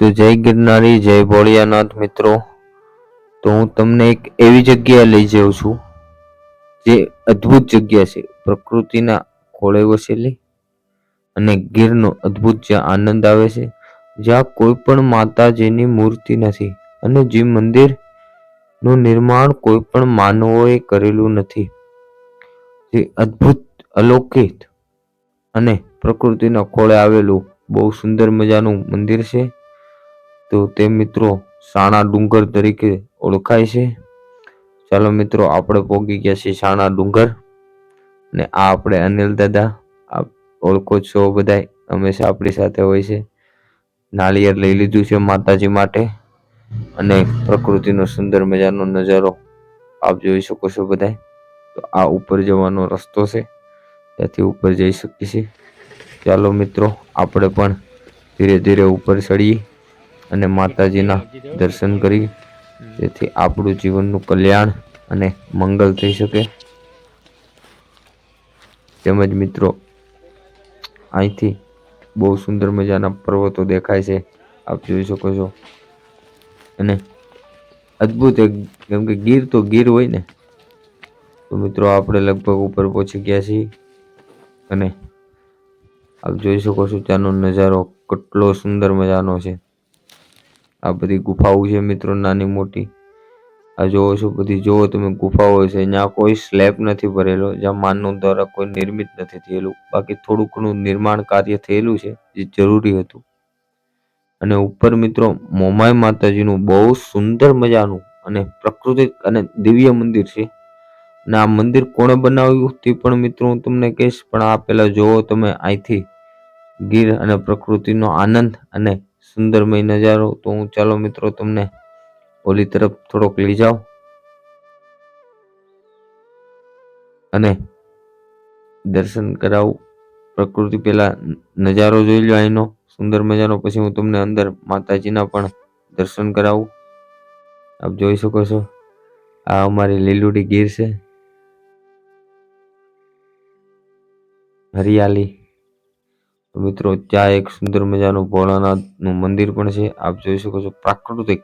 તો જય ગિરનારી, જય ભોળિયાનાથ મિત્રો. તો હું તમને એક એવી જગ્યાએ લઈ જાઉં છું, જે અદ્ભુત જગ્યા છે. પ્રકૃતિના ખોળે વસેલી અને ગીરનો અદ્ભુત જ્યાં આનંદ આવે છે, જ્યાં કોઈ પણ માતાજીની મૂર્તિ નથી અને જે મંદિરનું નિર્માણ કોઈ પણ માનવોએ કરેલું નથી. જે અદ્ભુત અલૌકિક અને પ્રકૃતિના ખોળે આવેલું બહુ સુંદર મજાનું મંદિર છે. તો તે મિત્રો સાણા ડુંગર તરીકે ઓળખાય છે. ચાલો મિત્રો, આપણે પહોંચી ગયા છીએ સાણા ડુંગર. ને આ આપણે અનિલ દાદા, આપ ઓળખો છો બધાય, હંમેશા આપણી સાથે હોય છે. નાળિયેર લઈ લીધું છે માતાજી માટે. અને પ્રકૃતિનો સુંદર મજાનો નજારો આપ જોઈ શકો છો બધાય. તો આ ઉપર જવાનો રસ્તો છે. ત્યાંથી ઉપર જઈ શકીએ છીએ. ચાલો મિત્રો, આપણે પણ ધીરે ધીરે ઉપર ચડીએ. અને માતાજીના દર્શન કરી. જેથી આપણું જીવનનું કલ્યાણ અને મંગલ થઈ શકે. તેમજ મિત્રો, અહીંથી બહુ સુંદર મજાના પર્વતો દેખાય છે. આપ જોઈ શકો છો. અને અદ્ભુત એક, કેમ કે ગીર તો ગીર હોય ને. તો મિત્રો, આપણે લગભગ ઉપર પહોંચી ગયા છીએ. અને આપ જોઈ શકો છો, ત્યાંનો નજારો કેટલો સુંદર મજાનો છે. આ બધી ગુફાઓ છે મિત્રો, નાની મોટી. આ જોવો છો બધી, જોવો તમે ગુફાઓ છે. ત્યાં કોઈ સ્લેબ નથી ભરેલો, જ્યાં માનવ દ્વારા કોઈ નિર્મિત નથી થયેલું. બાકી થોડું ઘણું નિર્માણ કાર્ય થયેલું છે, જે જરૂરી હતું. અને ઉપર મિત્રો મોમાય માતાજીનું બહુ સુંદર મજાનું અને પ્રકૃતિક અને દિવ્ય મંદિર છે. અને આ મંદિર કોણે બનાવ્યું તે પણ મિત્રો હું તમને કહીશ, પણ આ પેલા જોવો તમે અહીંથી ગીર અને પ્રકૃતિનો આનંદ અને સુંદરમય નજારો. તો હું ચાલો મિત્રો તમને ઓલી તરફ થોડોક લઈ જાઓ અને દર્શન કરાવું. પ્રકૃતિ પેલા નજારો જોઈ લો અહીંનો. સુંદર મજાનો. પછી હું તમને અંદર માતાજીના પણ દર્શન કરાવું. આપ જોઈ શકો છો. આ અમારી લીલુડી ગીર છે. હરિયાળી મિત્રો, ત્યાં એક સુંદર મજાનું ભોળાનાથનું મંદિર પણ છે. આપ જોઈ શકો છો, પ્રાકૃતિક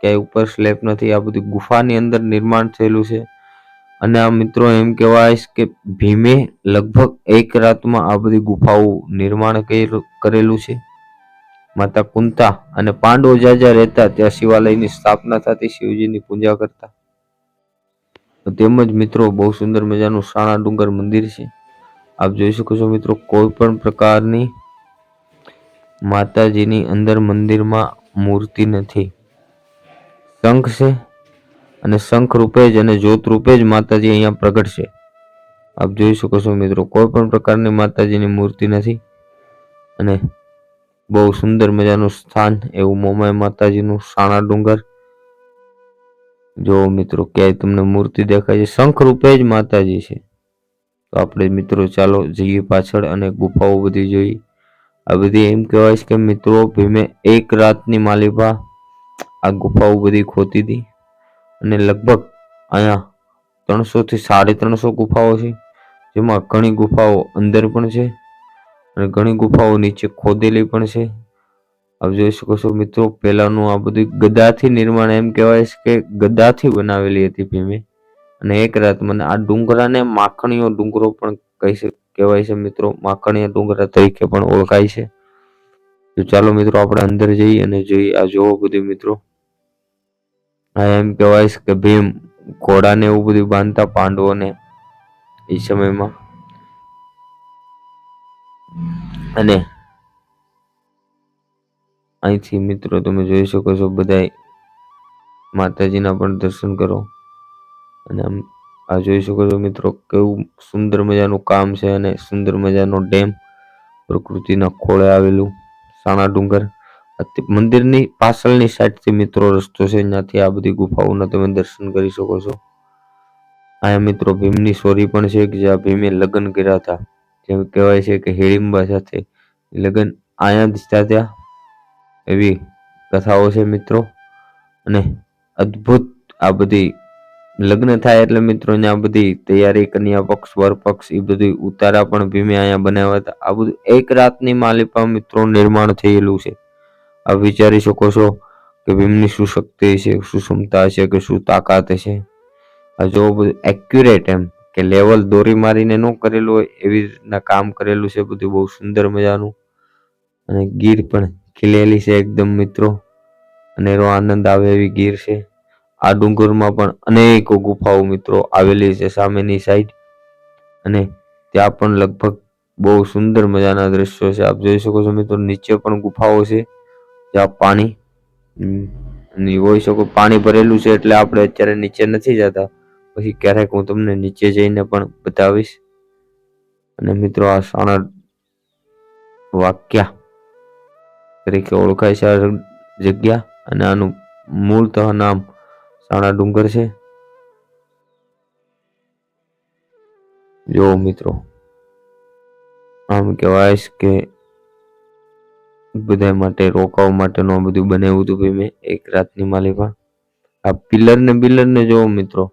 ક્યાંય ઉપર સ્લેબ નથી, આ બધી ગુફાની અંદર નિર્માણ થયેલું છે. અને આ મિત્રો એમ કહેવાય કે ભીમે લગભગ એક રાતમાં આ બધી ગુફાઓ નિર્માણ કરેલું છે. માતા કુંતા અને પાંડવો જ્યાં જ્યાં રહેતા, ત્યાં શિવાલયની સ્થાપના થતી, શિવજીની પૂજા કરતા. તેમજ મિત્રો, બહુ સુંદર મજાનું સાણા ડુંગર મંદિર છે. આપ જોઈ શકો છો મિત્રો કોઈ પણ પ્રકારની માતાજીની અંદર મંદિરમાં મૂર્તિ નથી. શંખ છે અને શંખ રૂપે જ અને જ્યોત રૂપે જ માતાજી અહીંયા પ્રગટ છે. આપ જોઈ શકો છો મિત્રો કોઈ પણ પ્રકારની માતાજીની મૂર્તિ નથી અને બહુ સુંદર મજાનું સ્થાન એવું મોમાય માતાજીનું સાણા ડુંગર. જો મિત્રો, ક્યાંય તમને મૂર્તિ દેખાય છે. શંખ રૂપે જ માતાજી છે. તો આપણે મિત્રો ચાલો જઈએ પાછળ અને ગુફાઓ બધી જોઈ. આ બધી એમ કહેવાય છે કે મિત્રો ભીમે એક રાતની માલિપા આ ગુફાઓ બધી ખોતી હતી અને લગભગ અહીંયા ત્રણસો થી સાડી ત્રણસો ગુફાઓ છે, જેમાં ઘણી ગુફાઓ અંદર પણ છે અને ઘણી ગુફાઓ નીચે ખોદેલી પણ છે. આપ જોઈ શકો છો મિત્રો, પહેલાનું આ બધું ગદાથી નિર્માણ એમ કહેવાય છે કે ગદાથી બનાવેલી હતી ભીમે. અને એક રાત મને આ ડુંગરાને માખણીઓ ડુંગરો પણ કહી કહેવાય છે મિત્રો. માખણીયા ડુંગરા તરીકે પણ ઓળખાય છે. તો ચાલો મિત્રો આપણે અંદર જઈએ અને જોઈએ આ જોવો બધું મિત્રો. આ એમ કહેવાય છે કે ભીમ ઘોડાને એવું બધું બાંધતા પાંડવોને એ સમયમાં. અને અહીંથી મિત્રો તમે જોઈ શકો છો બધાય માતાજીના પણ દર્શન કરો. અને આમ આ જોઈ શકો છો મિત્રો કેવું સુંદર મજાનું કામ છે અને સુંદર મજાનો ડેમ પ્રકૃતિના ખોળે આવેલું સાણા ડુંગર. મંદિરની પાછળની સાઈડથી મિત્રો રસ્તો છે, ત્યાંથી આ બધી ગુફાઓના તમે દર્શન કરી શકો છો. અહીંયા મિત્રો ભીમની સોરી પણ છે કે જ્યાં ભીમે લગ્ન કર્યા હતા. જેમ કહેવાય છે કે હિડિંબા સાથે લગ્ન અહીંયા જ ત્યાં એવી કથાઓ છે મિત્રો. અને અદ્ભુત આ બધી લગ્ન થાય એટલે મિત્રો આ બધી તૈયારી કન્યા પક્ષ વર પક્ષ એ બધી ઉતારા પણ ભીમે અહીંયા બનાવ્યા હતા. આ બધું એક રાતની માલિપા મિત્રો નિર્માણ થયેલું છે. આ વિચારી શકો છો કે ભીમની શું શક્તિ છે, શું ક્ષમતા છે કે શું તાકાત છે. આ જો બધું એક્યુરેટ એમ કે લેવલ દોરી મારીને ન કરેલું હોય એવી રીતના કામ કરેલું છે, બધું બહુ સુંદર મજાનું. અને ગીર પણ ખીલેલી છે એકદમ મિત્રો. અને એનો આનંદ આવે એવી ગીર છે. આ ડુંગરમાં પણ અનેકો ગુફાઓ મિત્રો આવેલી છે સામેની સાઈડ અને ત્યાં પણ લગભગ બહુ સુંદર મજાના દ્રશ્યો છે. આપ જોઈ શકો છો મિત્રો નીચે પણ ગુફાઓ છે, જ્યાં પાણી હોઈ શકો પાણી ભરેલું છે એટલે આપણે અત્યારે નીચે નથી જતા. પછી ક્યારેક હું તમને નીચે જઈને પણ બતાવીશ. અને મિત્રો આ સાણા વાક્યા તરીકે ઓળખાય છે આ જગ્યા અને આનું મૂળતઃ નામ સાણા ડુંગર છે? જો મિત્રો, આમ કહેવાય કે બધા માટે રોકાવા માટેનું બધું બનાવ્યું હતું ભાઈ મેં એક રાતની માલિકા. આ પિલર ને બિલર ને જોવો મિત્રો,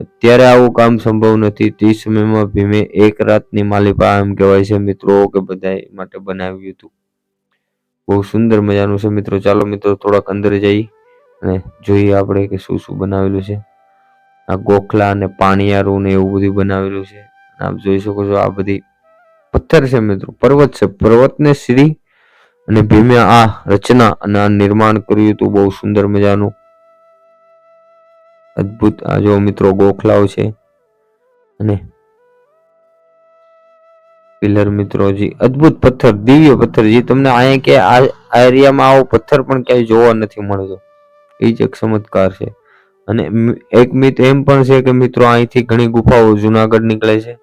અત્યારે આવું કામ સંભવ નથી. તે સમયમાં ભીમે એક રાતની માલિકા એમ કહેવાય છે મિત્રો કે બધા માટે બનાવ્યું હતું. બહુ સુંદર મજાનું છે મિત્રો. ચાલો મિત્રો, થોડાક અંદર જઈ અને જોઈએ આપણે કે શું શું બનાવેલું છે. આ ગોખલા અને પાણીયારું ને એવું બધું બનાવેલું છે. આપ જોઈ શકો છો આ બધી પથ્થર છે મિત્રો, પર્વત છે. પર્વતને શ્રી અને ભીમે આ રચના અને આ નિર્માણ કર્યું હતું. બહુ સુંદર મજાનું. અદ્ભુત આ જો મિત્રો ગોખલાઓ છે. અને પિલર મિત્રો જી, અદ્ભુત પથ્થર, દિવ્ય પથ્થર. જે, તમને અહીંયા કે આ એરિયામાં આવો પથ્થર પણ ક્યાંય જોવા નથી મળતો. એ જ એક ચમત્કાર છે. અને એક મિત એમ પણ છે કે મિત્રો અહીંથી ઘણી ગુફાઓ જુનાગઢ નીકળે છે.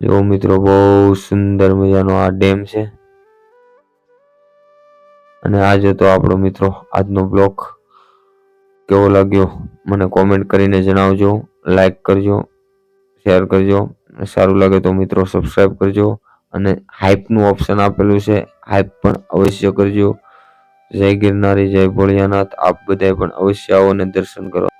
જો મિત્રો બહુ સુંદર મજાનો આ ડેમ છે. અને આ તો આપણો મિત્રો આજનો બ્લોગ કેવો લાગ્યો મને કોમેન્ટ કરીને જણાવજો, લાઈક કરજો, શેર કરજો સારું લાગે તો મિત્રો સબસ્ક્રાઈબ કરજો. અને હાઇપનું ઓપ્શન આપેલું છે હાઇપ પણ અવશ્ય કરજો. જય ગિરનારી જય ભોળિયાનાથ. આપ બધાએ પણ અવશ્ય આવો અને દર્શન કરો.